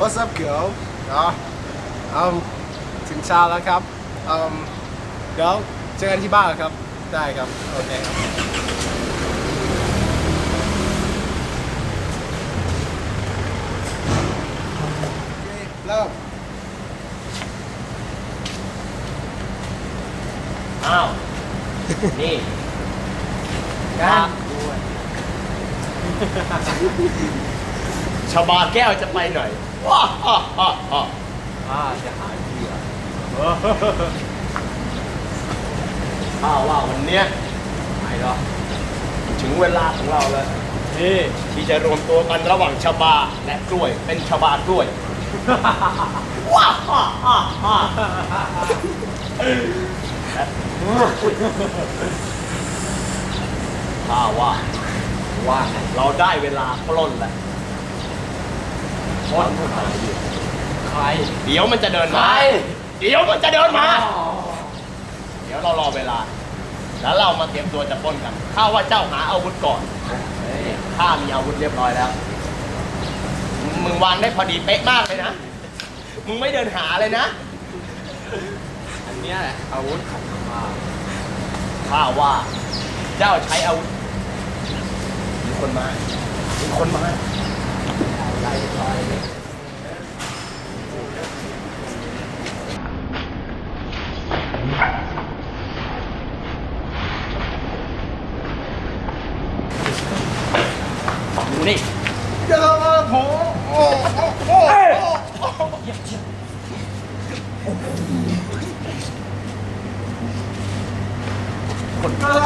What's up girl อ๋ออืมถึงเช้าแล้วครับอืมเดี๋ยวเจอกันที่บ้านครับ ได้ครับ โอเคครับ เริ่มอ้าว นี่การชาวบาแก้วจะไปหน่อย ว้าฮ่าฮ่าฮ่าอ่าจะหายเบื่อข้าว่าวันเนี้ยหายหรอถึงเวลาของเราแล้วนี่ที่จะรวมตัวกันระหว่างชาวบาและกล้วยเป็นชาวบากล้วยว้าฮ่าฮ่าฮ่าข้าว่าว่าเราได้เวลาปล้นแล้ว ปล้นหาอยู่ใครเดี๋ยวมันจะเดินมา เดี๋ยวมันจะเดินมา เดี๋ยวเรารอเวลา แล้วเรามาเตรียมตัวจะปล้นกัน ข้าว่าเจ้าหาอาวุธก่อนข้ามีอาวุธเรียบร้อยแล้ว มึงวางได้พอดีเป๊ะมากเลยนะ มึงไม่เดินหาเลยนะ อันเนี้ยแหละอาวุธของข้าข้าว่า เจ้าใช้อาวุธมีคนมามีคนมา ดูนี่เดี๋ยวผโอ้โอ้โอ้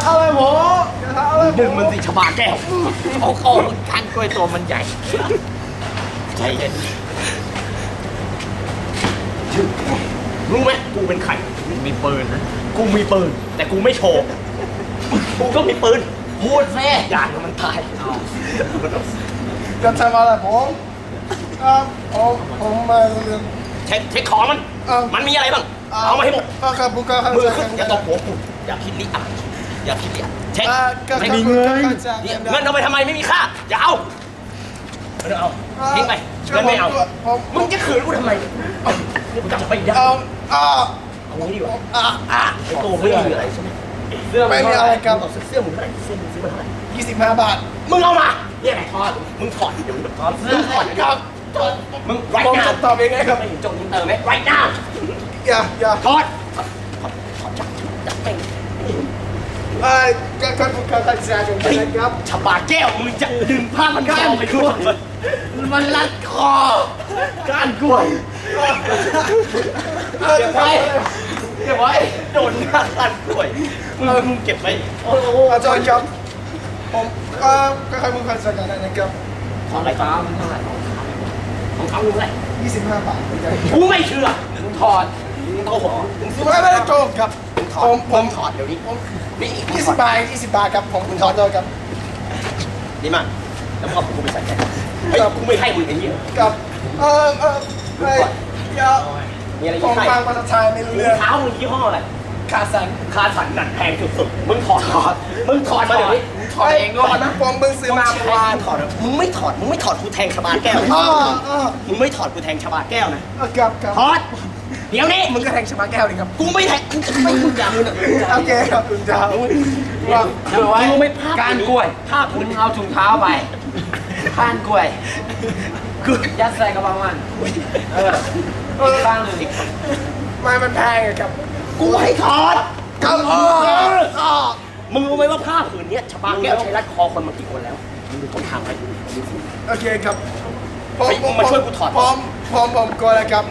อะไรหมออะไรดึงมันสิชบาแก้วโอ้โหกันกล้วยตัวมันใหญ่ ใจเย็นรู้ไหมกูเป็นใครมีปืนนะกูมีปืน แต่กูไม่โชว์ กูก็มีปืนพูดแม่อยากให้มันตายจะทำอะไรผมครับผมผมมาเรียนเช็คเช็คของมันเอ้ามัมันมีอะไรบ้าง เอามาให้หมดอ่าครับผมก็เข้ามือใจขึ้นอย่าตบหัวกูอย่าคิดลิอะอย่าคิดลิอะเช็คอ่าก็ไม่ครับมีผมเงิก็นเข้าใจเนี่ยเงินเอาไปทำไมไม่มีค่าอย่าเอาไม่ต้องเอา ทิ้งไปช่วเงิยนไม่เอาผมผมมึงจะขืนกูทำไมเอ้านี่มึงจะไปได้เอาอ่าเอางี้ดีกว่าอ่าอะไอ้ตัวไม่มีอะไรใช่ไหมเสื้อไม่มีอะไรครับมึงเอาเสื้อมึงเท่าไหร่เสื้อมึงซื้อมาเท่าไหร่25บาท มึงเอามาเนี่ยไงทอด มึงถอดเดี๋ยวมึงถอดเสื้อถอดครับถอดมึงไรผมหน้าจะตอบยังไงครับไม่เห็นจงยิงเติมไหมไรหน้าอย่าอย่าถอดถอดถอดจับจับแม่ง เอ่อก็ก็ผมเข้าใจนะครับ ฉบาแก้วมึงจะดึงผ้ามันแก้วไปด้วยมันรัดคอก้านกล้วยเออเก็บไว้เก็บไว้โดนหน้าก้านกล้วยมึงมึงเก็บไว้โอ้โหอาจารย์ครับผมเอ่อก็ให้มึงเข้าใจกันนะครับถอดอะไรฟ้ามันเท่าไหร่ของเขามึงเท่าไหร่25บาทนะครับกูไม่เชื่อมึงถอดมึงโกหกมึงซื้อไม่ไม่ได้โกงครับมึง ถอผดมผมึมงถอดเดี๋ยวนี้นี่อีก20บาท20บาทครับผมขอโทษครับนี่มาแล้วมึงเอากูไปใส่แก้วเฮ้ยกูไม่ให้มึงไอ้เหี้ยกับเอ่อเอ่อเฮ้ยอย่ามีอะไรผยี่มห้อฟังภาษาไทยไม่รู้รอเรื่องงเท้ามึงยี่ห้ออะไรคาสันคาสันนั่นแพงสุดๆ มึงถอดถอด มึงถอดมาเดี๋ยวนี้ถอดเองก่อนนะผมเพิ่งซื้อมาเมื่อวานถอดเหรอมึงไม่ถอด มึงไม่ถอดกูแทงชะบาแก้วนะอ๋ออ๋อมึงไม่ถอดกูแทงชะบาแก้วนะเอาครับครับถอด เดี๋ยวนี้มึงก็แทงชมาแก้วดิครับกูไม่แทงมึงจะไม่มึงอย่ามึงอะโอเคครับคุณเจ้าว่าถือไว้มึงไม่ภาพก้านกล้วยภาพมึมึงงเอาถุงเท้าไปก้านกล้วยกูยัดใส่กระเป๋ามันเออเออข้างหนึ่งไม่มันแพงอะครับกูให้ถอดครับอ๋ออ๋อมึงรู้ไหมว่าผ้าผืนเนี้ยชะบาแก้วใช้รัดคอคนมากี่คนแล้วมึงดูต้นทางไปดูสิโอเคครับผมเฮ้ยมึงมาช่วยกูถอดผมผมผมกลัวแล้วครับ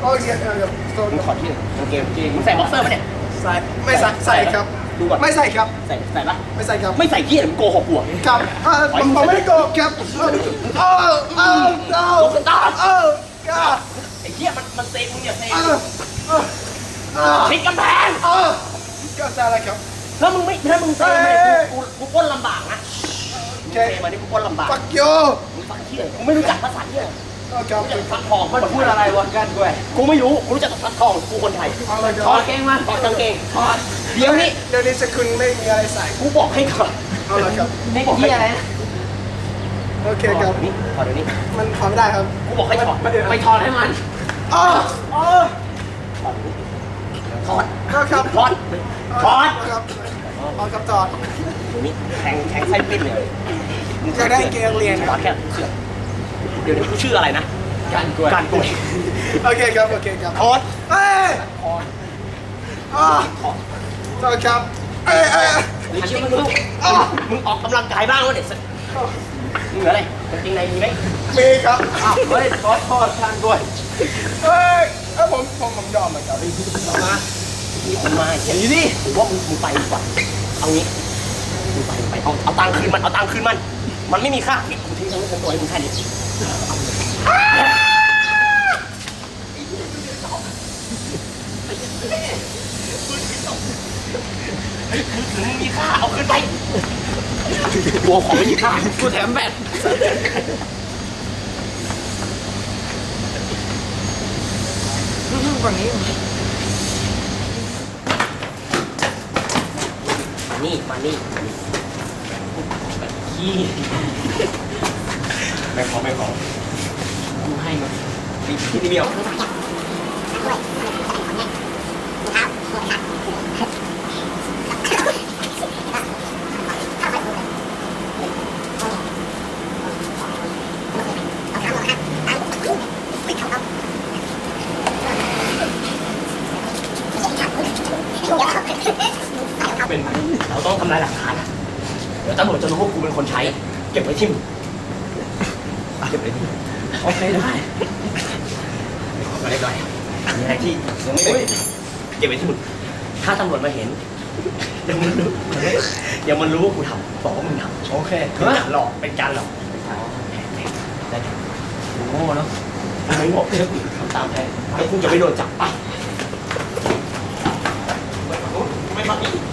โอเคเออครับโทษมึงถอดที่ไหนกางเกงจริงมึงใส่บ็อกเซอร์ปะเนี่ย ใส่ไม่ใส่ใส่ครับ ดูก่อน ไม่ใส่ครับ ใส่ใส่ปะไม่ใส่ครับไม่ใส่ที่ไหนมึงโกหกกูอะ ครับเอ่อผมผมไม่ได้โกหกครับเออเออเออลูกตา เออครับไอ้เหี้ยมันมันเซมึงอย่าเซเออเออเออชิดกำแพงเออก็ใช่แล้วครับ แล้วมึงไม่ถ้ามึงเซเอ้ไม่ยกูกูปล้นลำบากนะโอมึงเคเซมานี่กูปล้นลำบากปักโยมึงฟังที่ไหนกูไม่รู้จักภาษาที่ไหน โอเคครับกูรู้จักฟักทองมันพูดอะไรวะก้านกล้วยกูไม่รู้กูรู้จักแต่ฟักทองกูคนไทยเอาเลยคถรัอบดเกงมันถอดกางเกงถอดเดี๋ยวนี้เดี๋ยวนี้จะคุณไม่มีอะไรใส่กูบอกให้ถอดเอาเลยครับเด็กที่อะไรนะโอเคครับนี่ถอดเดี๋ยวนี้มันถอดไม่ได้ครับกูบอกให้ถอดไม่ถอดให้มันอ๋ออ๋อถอดก็ครับถอดถอดครับถอดกับจอดเดี๋ยวนี้แทงแทงไส้ปิ้นเลยอยากได้เกงเรียนถอดแค่เสื้อ เดี๋ยวนี้กูชื่ออะไรนะกันกล้วยการกล้วยโอเคครับ โอเคครับถอดเอ้ยถอดอ๋อถอดจอดครับ เอ้ยเอ้ยมึงคิดว่ามึงมึงออกกำลังกายบ้างวะเนี่ยมึงเหลืออะไรกางเกงในมีไหมมีครับอ้าวเฮ้ยทอดทอดกันกล้วยเอ้ยเอ้ยผมผมผมยอมเหมือนกันมามีคนมาเห็นอยู่ดิผมว่ามึงมึงไปดีกว่าเอางี้มึงไปมึงไปเอาเอาตังค์คืนมันเอาตังค์คืนมัน มันไม่มีค่านี่กูทิ้งทั้งทั้งตัวให้มึงแค่นี้มือถือมึงมีค่าเอาคืนไปตัวของไม่มีค่ากูแถมแบตฝั่งนี้ มานี่ มานี่มานี่ ขี้ไม่ขอไม่ขอกูให้มันพี่พี่เดียวเป็นเราต้องทำลายหลักฐานนะเดี๋ยวตำรวจจะรู้ว่ากูเป็นคนใช้ เก็บไว้ ที่มึงเก็บไว้ที่มึงโอเคได้มาเรียบร้อยมีอะไรที่ยังไม่ได้เก็บไว้ที่มึงถ้าตำรวจมาเห็นเดี๋ยวมันรู้เดี๋ยวมันรู้ว่ากูทำบอกว่ามึงทำโอเคเป็นการหลอกเป็นการหลอกได้ครับโง่เนาะกูไม่บอกเชื่อกูทำตามแผนแล้วกูจะไม่โดนจับไปไม่มาอีก